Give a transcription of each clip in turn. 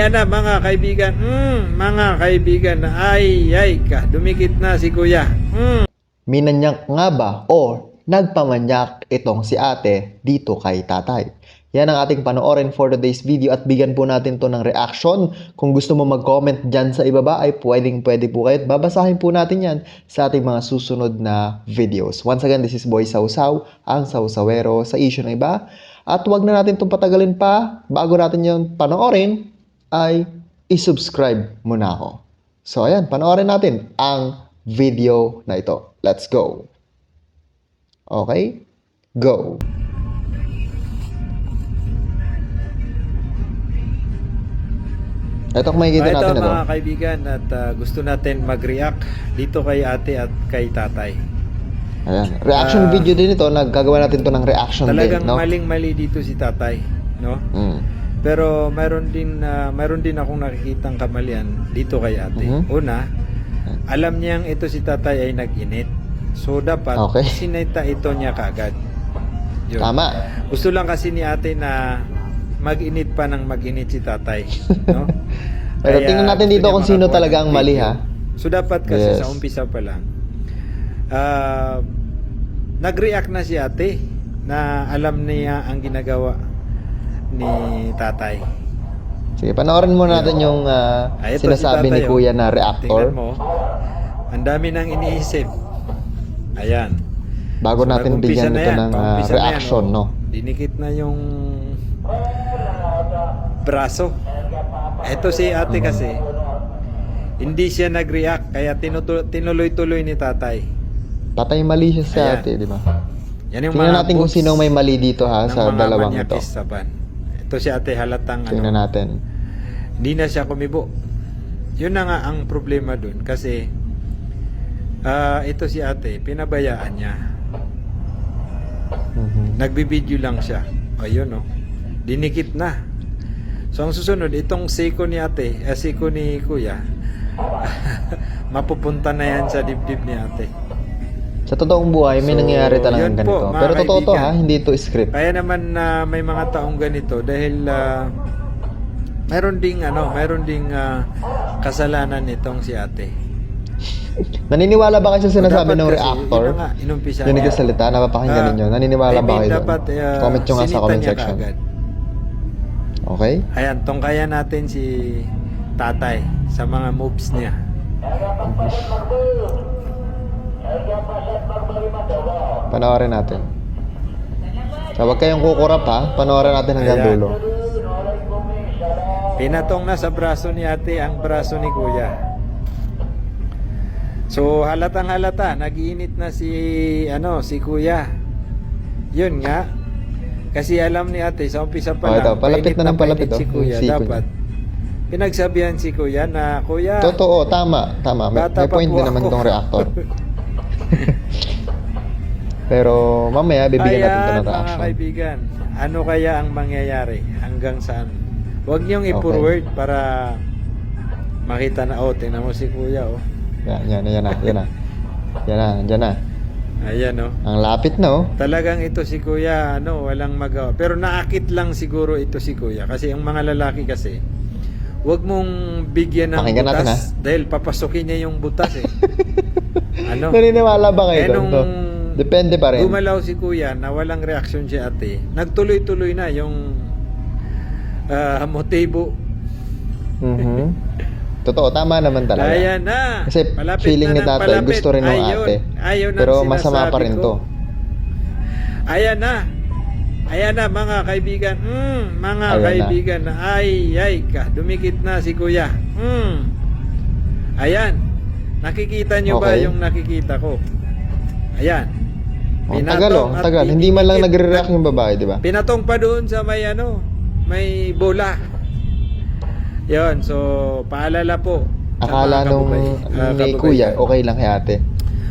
Yan na mga kaibigan, mm, mga kaibigan, ay ay ka, dumikit na si kuya. Mm. Minanyak nga ba o nagpamanyak itong si ate dito kay tatay? Yan ang ating panoorin for today's video at bigyan po natin to ng reaction. Kung gusto mo mag-comment dyan sa ibaba ay pwedeng pwede po kayo babasahin po natin yan sa ating mga susunod na videos. Once again, this is Boy Sausaw, ang sausawero sa issue ng iba. At wag na natin itong patagalin pa. Bago natin yung panoorin, ay isubscribe muna ako. So ayan, panoorin natin ang video na ito. Let's go. Okay? Go. Ito kung makikita ito natin ito. mga kaibigan at ah, gusto natin mag-react dito kay ate at kay tatay. Ayan. Reaction Ah, video din ito. Naggagawa natin to ng reaction Talagang din, no? maling-mali dito si tatay, no? Mm. Pero mayroon din ah, mayroon din akong nakikitang kamalian dito kay ate. Mhm. Una, alam niyang ito si tatay ay nag-init. So dapat Okay. sinita ito niya kagad. Yun. Tama. Gusto lang kasi ni ate na mag-init pa ng mag-init si tatay, no? Pero Kaya tingnan natin dito kung sino talaga ng ang mali, ha? So dapat kasi Yes. sa umpisa pa lang ah, nag-react na si ate na alam niya ang ginagawa ni tatay. Sige, panoorin muna natin yung ah, Ay, ito si sinasabi ni tatay, oh. Kuya na reactor Tingnan mo, ang dami nang iniisip. Ayan. bago So, natin bigyan na ito yan, ng ah, paumpisa na yan, reaction, oh. no? Dinikit na yung braso. Ito si ate kasi, hindi siya nag-react, kaya tinuloy-tuloy ni tatay. Tatay mali siya sa Ayan. ate, di ba? Yan yung Tingnan natin kung sino may mali dito ha sa dalawang ito. sa. Ito si ate halatang Tingnan ano, natin. hindi na siya kumibo. Yun na nga ang problema dun kasi ah, ito si ate, pinabayaan niya. Mhm. Nagbibideo lang siya. Ayun no. Dinikit na. So ang susunod, itong siko ni ate, eh, siko ni kuya, mapupunta na yan sa dibdib ni ate. Sa totoong buhay, may So, nangyayari talagang yun ganito. po, Pero totoo to ha, hindi ito script. Kaya naman na may mga taong ganito dahil ah, mayroon ding ano, mayroon ding ah, kasalanan nitong si ate. Naniniwala ba kayo sa sinasabi ng reactor? inumpisa Yung niya. nagsasalita, napapakinggan Ah, ninyo. Naniniwala I ba mean, kayo doon? dapat, ah, Comment nyo nga sa comment section. kaagad. Okay? Ayan, tungkayan natin si tatay sa mga moves niya. Panoorin natin. So, huwag kayong kukurap ha. Panoorin natin hanggang Ayan. dulo. Pinatong na sa braso ni ate ang braso ni kuya. So halatang halata, nagiinit na si ano si kuya. Yun nga. Kasi alam ni ate sa umpisa pa Oh, lang. ito, palapit na ng palapit, painit Si oh, kuya siko dapat. Pinagsabihan si kuya na kuya. Totoo, tama, tama. May, may point po din naman ako." tong reactor. Pero mamaya bibigyan natin ito ng mga reaction. kaibigan. Ano kaya ang mangyayari? Hanggang saan? Huwag niyong Okay. i-forward para makita na, oh, tingnan mo si kuya, oh. Yan, yan, yan na, yan na. Yan na, yan na. Ayan, oh. Ang lapit na oh. Talagang ito si kuya, ano, walang magawa. Pero naakit lang siguro ito si kuya. Kasi ang mga lalaki kasi, huwag mong bigyan ng Pakinggan natin, butas. dahil papasukin niya yung butas eh. ano? Naniniwala ba kayo Eh, doon? nung? Depende pa rin. Gumalaw si kuya na walang reaksyon si ate. Nagtuloy-tuloy na yung ah, motibo. Mhm. Totoo, tama naman talaga. Ayan na. Kasi Palapit feeling na ni tatay, palapit. gusto rin ng ate. Ayun ang Pero masama pa rin ko. to. Ayan na. Ayan na mga kaibigan. Mm, mga Ayan na. kaibigan. Ay, ay ka. Dumikit na si kuya. Mm. Ayan. Nakikita nyo ba Okay. yung nakikita ko? Ayan. Oh, ang tagal oh, ang at tagal. Hindi man lang nagre-react yung babae, di ba? Pinatong pa doon sa may ano, may bola. Yon, so paalala po. sa Akala mga nung kababay- ah, ni kababaihan. kuya, okay lang kay ate.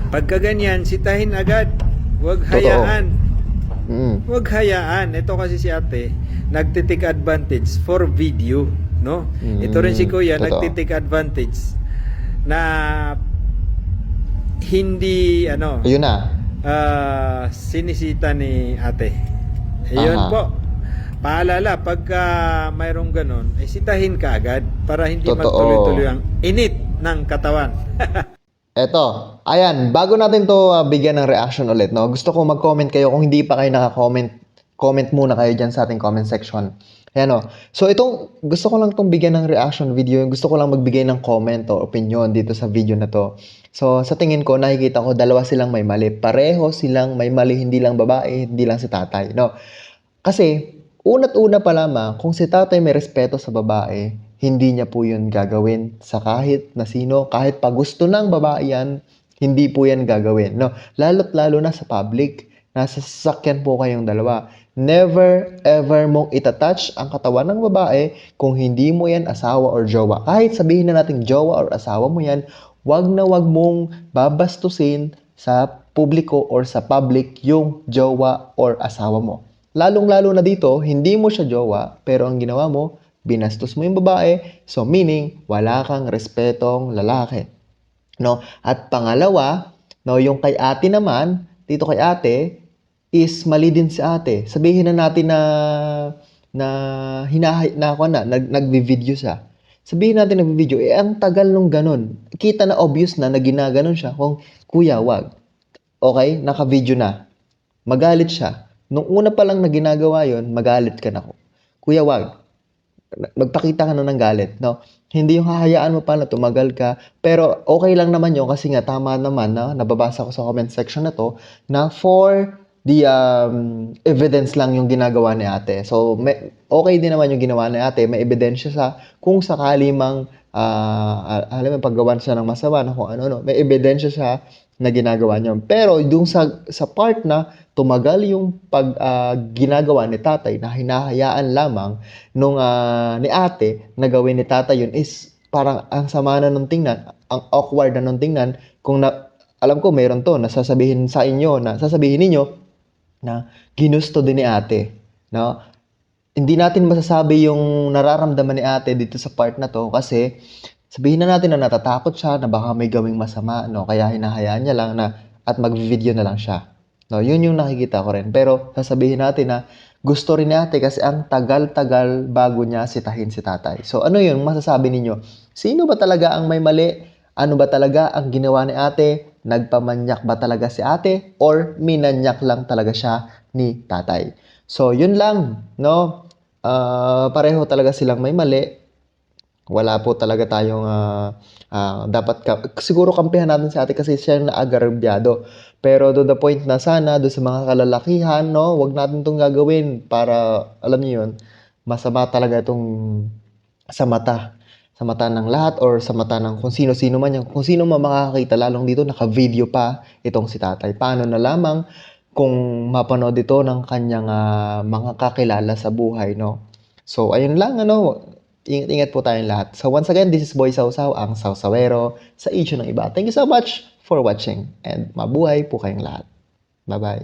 Pagka ganyan, sitahin agad. Huwag Totoo. hayaan. Mm. Huwag hayaan. Ito kasi si ate, nagtitik advantage for video. No? Mm, Ito rin si kuya, totoo. nagtitik advantage na hindi ano Ayun na. ah, sinisita ni ate. Ayun Aha. po. paalala, pagka mayroong ganun, eh, sitahin ka agad para hindi Totoo. magtuloy-tuloy ang init ng katawan. Eto, ayan, bago natin to ah, bigyan ng reaction ulit, no? Gusto ko mag-comment kayo kung hindi pa kayo naka-comment, comment muna kayo dyan sa ating comment section. Ayan o. So itong, gusto ko lang tong bigyan ng reaction video, gusto ko lang magbigay ng comment o opinion dito sa video na to. So sa tingin ko, nakikita ko dalawa silang may mali. Pareho silang may mali, hindi lang babae, hindi lang si tatay, no? Kasi, una't-una pa lamang, kung si tatay may respeto sa babae, hindi niya po yun gagawin sa kahit na sino, kahit pa gusto ng babae yan, hindi po yan gagawin. No? Lalo't lalo na sa public, nasa sasakyan po kayong dalawa. Never ever mong itatouch ang katawan ng babae kung hindi mo yan asawa or jowa. Kahit sabihin na natin jowa or asawa mo yan, wag na wag mong babastusin sa publiko or sa public yung jowa or asawa mo. Lalong-lalo na dito, hindi mo siya jowa, pero ang ginawa mo, binastos mo yung babae, so meaning, wala kang respetong lalaki. No? At pangalawa, no, yung kay ate naman, dito kay ate, is mali din si ate. Sabihin na natin na na hinahay na ako na nag nagvi-video siya. Sabihin natin nagvi-video, eh ang tagal nung ganun. Kita na obvious na na ginaganon siya. Kung kuya, wag. Okay, naka-video na. Magalit siya. Nung una pa lang na ginagawa yon, magalit ka na ko. Kuya, wag. Magpakita ka na ng galit, no? Hindi yung hahayaan mo pa na tumagal ka. Pero okay lang naman yun kasi nga tama naman na nababasa ko sa comment section na to na for the um, evidence lang yung ginagawa ni ate. So, may, okay din naman yung ginawa ni ate. May ebidensya sa kung sakali mang ah, alam mo, paggawan siya ng masama na kung ano-ano. May ebidensya siya na ginagawa niya. Pero yung sa, sa part na tumagal yung pag ah, ginagawa ni tatay na hinahayaan lamang nung ah, ni ate na gawin ni tatay yun is parang ang sama na nung tingnan, ang awkward na nung tingnan kung na, alam ko mayroon to na sasabihin sa inyo na sasabihin ninyo na ginusto din ni ate, no? Hindi natin masasabi yung nararamdaman ni ate dito sa part na to kasi sabihin na natin na natatakot siya na baka may gawing masama, no? Kaya hinahayaan niya lang na at mag-video na lang siya. No, yun yung nakikita ko rin. Pero sasabihin natin na gusto rin ni ate kasi ang tagal-tagal bago niya sitahin si tatay. So ano yun masasabi ninyo? Sino ba talaga ang may mali? Ano ba talaga ang ginawa ni ate? Nagpamanyak ba talaga si ate? Or minanyak lang talaga siya ni tatay? So yun lang, no? Ah, pareho talaga silang may mali wala po talaga tayong ah, ah, dapat ka, siguro kampihan natin si ate kasi siya yung naagarbyado. Pero to the point na sana do sa mga kalalakihan, no, wag natin tong gagawin para alam niyo yun, masama talaga itong sa mata sa mata ng lahat or sa mata ng kung sino-sino man yan. Kung sino man makakakita, lalong dito, naka-video pa itong si tatay. Paano na lamang kung mapanood ito ng kanyang ah, mga kakilala sa buhay, no? So, ayun lang, ano, ingat-ingat po tayong lahat. So, once again, this is Boy Sausaw, ang Sausawero sa issue ng iba. Thank you so much for watching and mabuhay po kayong lahat. Bye-bye.